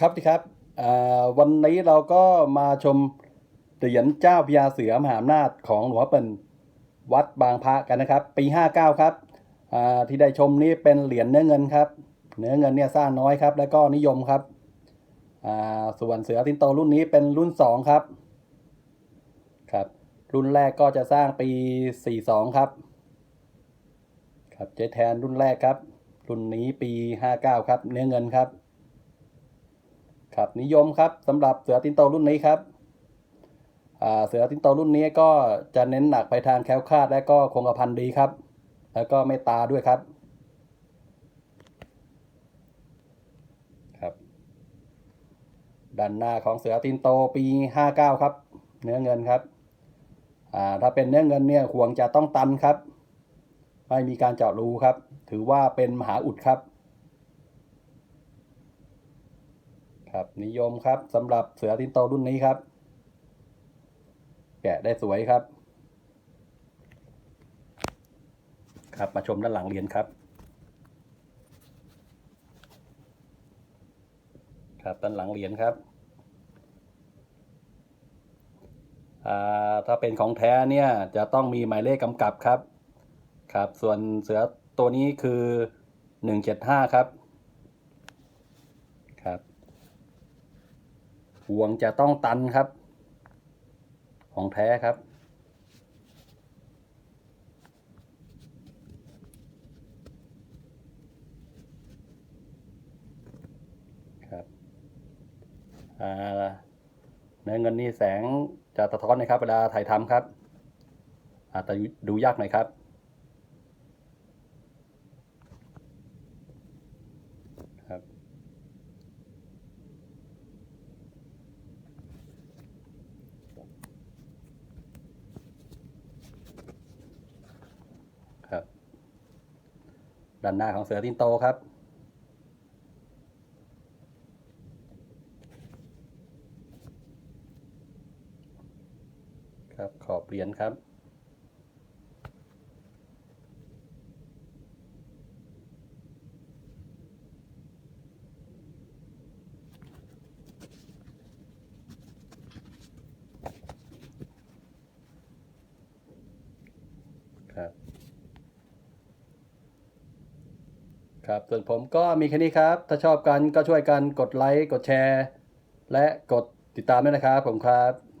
ครับที่ครับวันนี้เราก็มาชมเหรียญเจ้าพญาเสือมหาอำนาจของหลวงพ่อเปิ่นวัดบางพระกันนะครับ ปี 59 ครับที่ได้ชมนี้เป็นเหรียญเนื้อเงินครับ เนื้อเงินเนี่ยสร้างน้อยครับ แล้วก็นิยมครับส่วนเสือตินโตรุ่นนี้เป็นรุ่น 2 ครับครับรุ่นแรกก็จะสร้างปี 42 ครับ ครับเจแทนรุ่นแรกครับ รุ่นนี้ปี 59 ครับ เนื้อเงินครับ ครับนิยมครับสำหรับเสือตินโตรุ่นนี้ครับเสือตินโตรุ่นนี้ก็จะเน้นหนักไปทางแคล้วคลาดและก็คงกระพันดีครับ แล้วก็ไม่ตาด้วยครับครับ ด้านหน้าของเสือตินโตปี 59 ครับ เนื้อเงินครับถ้าเป็นเนื้อเงินเนี่ยห่วงจะต้องตันครับ ไม่มีการเจาะรูครับ ถือว่าเป็นมหาอุดครับ ครับนิยมครับสำหรับเสือตินโตรุ่นนี้ครับ แกะได้สวยครับ ครับมาชมด้านหลังเหรียญครับ ครับด้านหลังเหรียญครับอ่าถ้าเป็นของแท้เนี่ยจะต้องมีหมายเลขกำกับครับ ครับ ส่วนเสือตัวนี้คือหนึ่งเจ็ดห้าครับ ห่วงจะต้องตันครับ ของแท้ครับ ครับอ่าเนื้อเงินนี่แสงจะสะท้อนนะครับ เวลาถ่ายทำครับอาจจะดูยากหน่อยครับ ครับ ด้านหน้าของเสือตินโตครับ ครับขอบเหรียญครับ ครับส่วนผมก็มีแค่นี้ครับ ถ้าชอบกันก็ช่วยกันกดไลค์ กดแชร์ และกดติดตามด้วยนะครับผมครับ